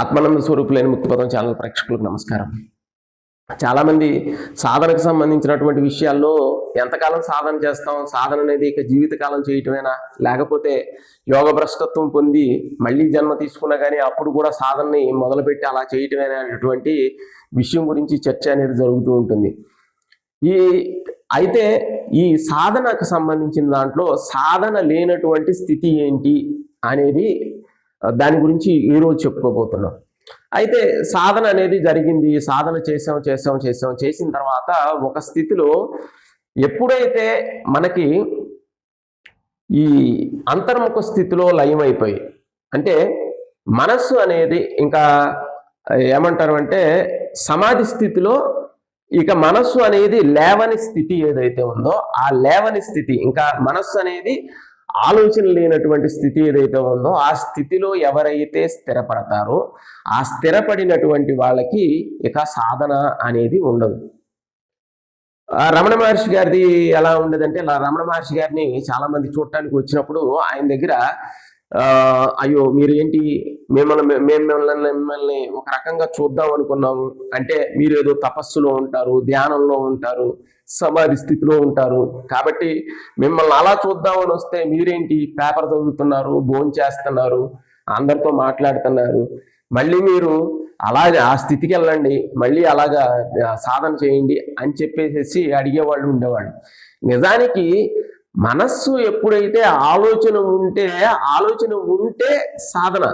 ఆత్మానంద స్వరూపులైన ముక్తిపదం channel ప్రేక్షకులకు నమస్కారం. చాలామంది సాధనకు సంబంధించినటువంటి విషయాల్లో ఎంతకాలం సాధన చేస్తాం సాధన అనేది ఇక జీవితకాలం చేయటమేనా? లేకపోతే యోగ భ్రష్టత్వం పొంది మళ్ళీ జన్మ తీసుకున్నా కానీ అప్పుడు కూడా సాధనని మొదలుపెట్టి అలా చేయటమేనా అనేటువంటి విషయం గురించి చర్చ అనేది జరుగుతూ ఉంటుంది. ఈ అయితే ఈ సాధనకు సంబంధించిన దాంట్లో సాధన లేనటువంటి స్థితి ఏంటి అనేది దాని గురించి ఈరోజు చెప్పుకోబోతున్నాం. అయితే సాధన అనేది జరిగింది. సాధన చేసాం చేసాం చేసాం చేసిన తర్వాత ఒక స్థితిలో ఎప్పుడైతే మనకి ఈ అంతర్ముఖ స్థితిలో లయమైపోయి అంటే మనస్సు అనేది ఇంకా ఏమంటారు అంటే సమాధి స్థితిలో ఇక మనస్సు అనేది లేవని స్థితి ఏదైతే ఉందో ఆ లేవని స్థితి ఇంకా మనస్సు అనేది ఆలోచన లేనటువంటి స్థితి ఏదైతే ఉందో ఆ స్థితిలో ఎవరైతే స్థిరపడతారో ఆ స్థిరపడినటువంటి వాళ్ళకి ఇక సాధన అనేది ఉండదు. ఆ రమణ మహర్షి గారిది ఎలా ఉండదంటే రమణ మహర్షి గారిని చాలా మంది చూడటానికి వచ్చినప్పుడు ఆయన దగ్గర అయ్యో మీరు ఏంటి మిమ్మల్ని మేము మిమ్మల్ని మిమ్మల్ని ఒక రకంగా చూద్దాం అనుకున్నాము. అంటే మీరు ఏదో తపస్సులో ఉంటారు ధ్యానంలో ఉంటారు సమాధి స్థితిలో ఉంటారు. కాబట్టి మిమ్మల్ని అలా చూద్దామని వస్తే మీరేంటి? పేపర్ చదువుతున్నారు భోజనం చేస్తున్నారు అందరితో మాట్లాడుతున్నారు. మళ్ళీ మీరు అలాగే ఆ స్థితికి వెళ్ళండి మళ్ళీ అలాగా సాధన చేయండి అని చెప్పేసి అడిగేవాళ్ళు ఉండేవాళ్ళు. నిజానికి మనస్సు ఎప్పుడైతే ఆలోచన ఉంటే ఆలోచన ఉంటే సాధన.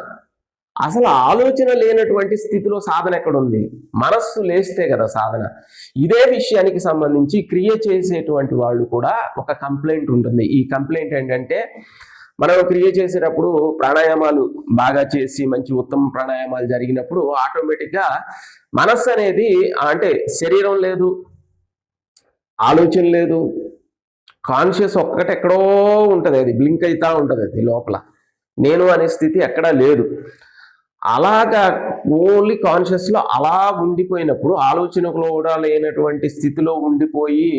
అసలు ఆలోచన లేనటువంటి స్థితిలో సాధన ఎక్కడ ఉంది మనస్సు లేస్తే కదా సాధన. ఇదే విషయానికి సంబంధించి క్రియ చేసేటువంటి వాళ్ళు కూడా ఒక కంప్లైంట్ ఉంటుంది. ఈ కంప్లైంట్ ఏంటంటే మనం క్రియ చేసేటప్పుడు ప్రాణాయామాలు బాగా చేసి మంచి ఉత్తమ ప్రాణాయామాలు జరిగినప్పుడు ఆటోమేటిక్గా మనస్సు అనేది అంటే శరీరం లేదు ఆలోచన లేదు కాన్షియస్ ఒక్కటెక్కడో ఉంటుంది అది బ్లింక్ అవుతూ ఉంటుంది అది లోపల. నేను అనే స్థితి ఎక్కడా లేదు. అలాగా ఓన్లీ కాన్షియస్లో అలా ఉండిపోయినప్పుడు ఆలోచన కూడా లేనటువంటి స్థితిలో ఉండిపోయి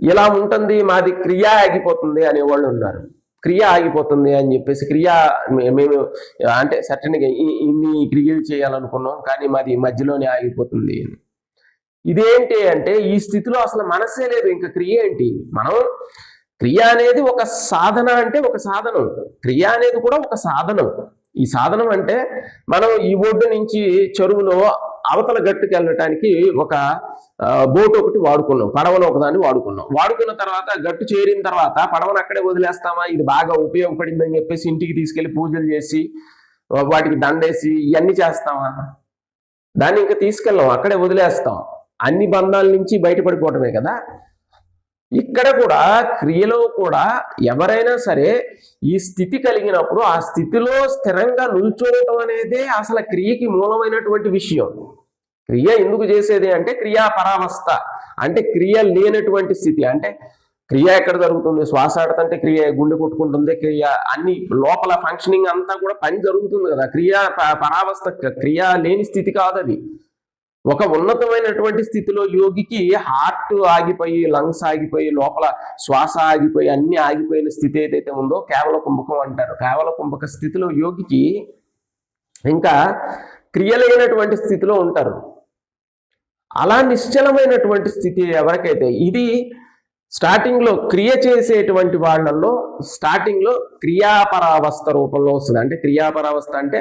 ఇలా ఉంటుంది మాది క్రియ ఆగిపోతుంది అనేవాళ్ళు ఉన్నారు. క్రియ ఆగిపోతుంది అని చెప్పేసి క్రియ మేము అంటే సర్టన్గా ఇన్ని క్రియలు చేయాలనుకున్నాం కానీ మాది మధ్యలోనే ఆగిపోతుంది అని. ఇదేంటి అంటే ఈ స్థితిలో అసలు మనసే లేదు. ఇంకా క్రియ ఏంటి? మనం క్రియ అనేది ఒక సాధన అంటే ఒక సాధనం. క్రియ అనేది కూడా ఒక సాధనం. ఈ సాధనం అంటే మనం ఈ ఒడ్డు నుంచి చెరువులో అవతల గట్టుకు వెళ్ళటానికి ఒక బోట్ ఒకటి వాడుకున్నాం. పడవను ఒకదాన్ని వాడుకున్నాం. వాడుకున్న తర్వాత గట్టు చేరిన తర్వాత పడవను అక్కడే వదిలేస్తామా? ఇది బాగా ఉపయోగపడిందని చెప్పేసి ఇంటికి తీసుకెళ్ళి పూజలు చేసి వాటికి దండేసి ఇవన్నీ చేస్తామా? దాన్ని ఇంకా తీసుకెళ్ళాం. అక్కడే వదిలేస్తాం. అన్ని బంధాల నుంచి బయటపడిపోవటమే కదా. ఇక్కడ కూడా క్రియలో కూడా ఎవరైనా సరే ఈ స్థితి కలిగినప్పుడు ఆ స్థితిలో స్థిరంగా నిల్చోవటం అనేదే అసలు క్రియకి మూలమైనటువంటి విషయం. క్రియ ఎందుకు చేసేది అంటే క్రియా పరావస్థ అంటే క్రియ లేనటువంటి స్థితి. అంటే క్రియ ఎక్కడ జరుగుతుంది? శ్వాస ఆడుతుంటే క్రియ గుండె కొట్టుకుంటుంది క్రియ అన్ని లోపల ఫంక్షనింగ్ అంతా కూడా పని జరుగుతుంది కదా. క్రియా పరావస్థ క్రియ లేని స్థితి కాదు అది ఒక ఉన్నతమైనటువంటి స్థితిలో యోగికి హార్ట్ ఆగిపోయి లంగ్స్ ఆగిపోయి లోపల శ్వాస ఆగిపోయి అన్ని ఆగిపోయిన స్థితి ఏదైతే ఉందో కేవల కుంభకం అంటారు. కేవల కుంభక స్థితిలో యోగికి ఇంకా క్రియలైనటువంటి స్థితిలో ఉంటారు. అలా నిశ్చలమైనటువంటి స్థితి ఎవరికైతే ఇది స్టార్టింగ్లో క్రియ చేసేటువంటి వాళ్ళల్లో స్టార్టింగ్లో క్రియాపరావస్థ రూపంలో వస్తుంది. అంటే క్రియాపరావస్థ అంటే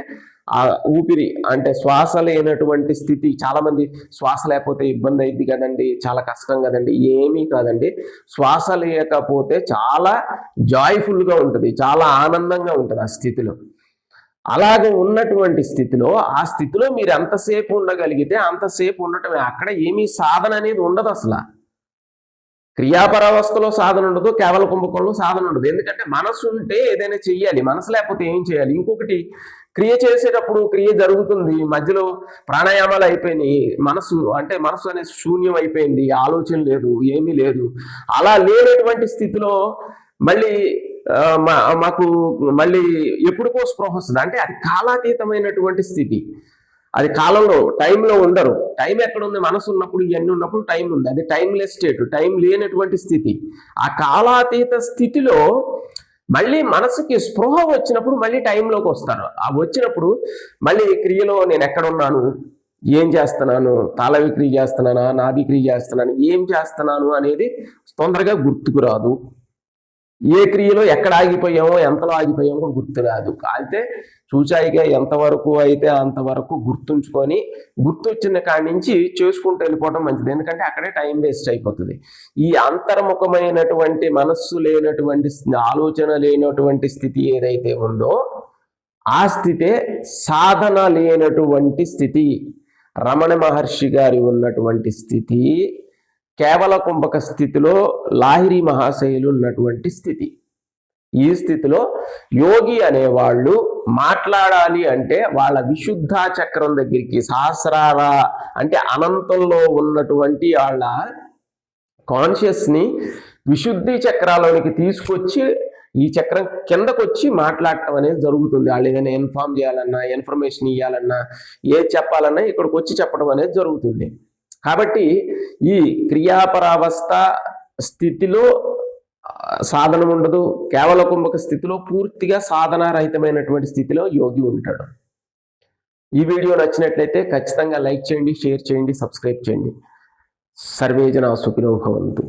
ఆ ఊపిరి అంటే శ్వాస లేనటువంటి స్థితి. చాలామంది శ్వాస లేకపోతే ఇబ్బంది అయింది కదండి చాలా కష్టం కదండి ఏమీ కాదండి. శ్వాస లేకపోతే చాలా జాయ్ఫుల్గా ఉంటుంది చాలా ఆనందంగా ఉంటుంది ఆ స్థితిలో. అలాగే ఉన్నటువంటి స్థితిలో ఆ స్థితిలో మీరు ఎంతసేపు ఉండగలిగితే అంతసేపు ఉండటమే. అక్కడ ఏమీ సాధన అనేది ఉండదు అసలు. క్రియాపరావస్థలో సాధన ఉండదు కేవల కుంభకోణంలో సాధన ఉండదు. ఎందుకంటే మనసు ఉంటే ఏదైనా చెయ్యాలి మనసు లేకపోతే ఏం చేయాలి ఇంకొకటి క్రియ చేసేటప్పుడు క్రియ జరుగుతుంది మధ్యలో ప్రాణాయామాలు అయిపోయినాయి మనసు అంటే మనసు అనేది శూన్యం అయిపోయింది ఆలోచన లేదు ఏమీ లేదు. అలా లేనటువంటి స్థితిలో మళ్ళీ మా- మాకు మళ్ళీ ఎప్పుడుకో స్పృహ వస్తుంది. అంటే అది కాలాతీతమైనటువంటి స్థితి. అది కాలంలో టైంలో ఉండరు. టైం ఎక్కడ ఉంది మనసు ఉన్నప్పుడు ఇవన్నీ ఉన్నప్పుడు టైం ఉంది. అది టైంలెస్ స్టేట్ టైం లేనటువంటి స్థితి. ఆ కాలాతీత స్థితిలో మళ్ళీ మనసుకి స్పృహ వచ్చినప్పుడు మళ్ళీ టైంలోకి వస్తారు. ఆ వచ్చినప్పుడు మళ్ళీ క్రియలో నేను ఎక్కడ ఉన్నాను ఏం చేస్తున్నాను? తాళవి క్రియ చేస్తున్నానా? నాభి క్రియ చేస్తున్నాను? ఏం చేస్తున్నాను? అనేది తొందరగా గుర్తుకు రాదు. ఏ క్రియలో ఎక్కడ ఆగిపోయామో ఎంతలో ఆగిపోయామో కూడా గుర్తు రాదు. అయితే చూచాయిగా ఎంతవరకు అయితే అంతవరకు గుర్తుంచుకొని గుర్తొచ్చిన కాడి నుంచి చేసుకుంటూ వెళ్ళిపోవడం మంచిది. ఎందుకంటే అక్కడే టైం వేస్ట్ అయిపోతుంది. ఈ అంతర్ముఖమైనటువంటి మనస్సు లేనటువంటి ఆలోచన లేనటువంటి స్థితి ఏదైతే ఉందో ఆ స్థితే సాధన లేనటువంటి స్థితి. రమణ మహర్షి గారి ఉన్నటువంటి స్థితి కేవల కుంభక స్థితిలో లాహిరి మహాశయులు ఉన్నటువంటి స్థితి. ఈ స్థితిలో యోగి అనేవాళ్ళు మాట్లాడాలి అంటే వాళ్ళ విశుద్ధ చక్రం దగ్గరికి సహస్రార అంటే అనంతంలో ఉన్నటువంటి వాళ్ళ కాన్షియస్ని విశుద్ధి చక్రాలోనికి తీసుకొచ్చి ఈ చక్రం కిందకొచ్చి మాట్లాడటం అనేది జరుగుతుంది. వాళ్ళు ఏదైనా ఇన్ఫార్మ్ చేయాలన్నా ఇన్ఫర్మేషన్ ఇవ్వాలన్నా ఏది చెప్పాలన్నా ఇక్కడికి వచ్చి చెప్పడం అనేది జరుగుతుంది. కాబట్టి ఈ క్రియాపరావస్థ స్థితిలో సాధనం ఉండదు. కేవల కుంభక స్థితిలో పూర్తిగా సాధనారహితమైనటువంటి స్థితిలో యోగి ఉంటాడు. ఈ వీడియో నచ్చినట్లయితే ఖచ్చితంగా లైక్ చేయండి షేర్ చేయండి సబ్స్క్రైబ్ చేయండి. సర్వేజన సుఖినో భవంతు.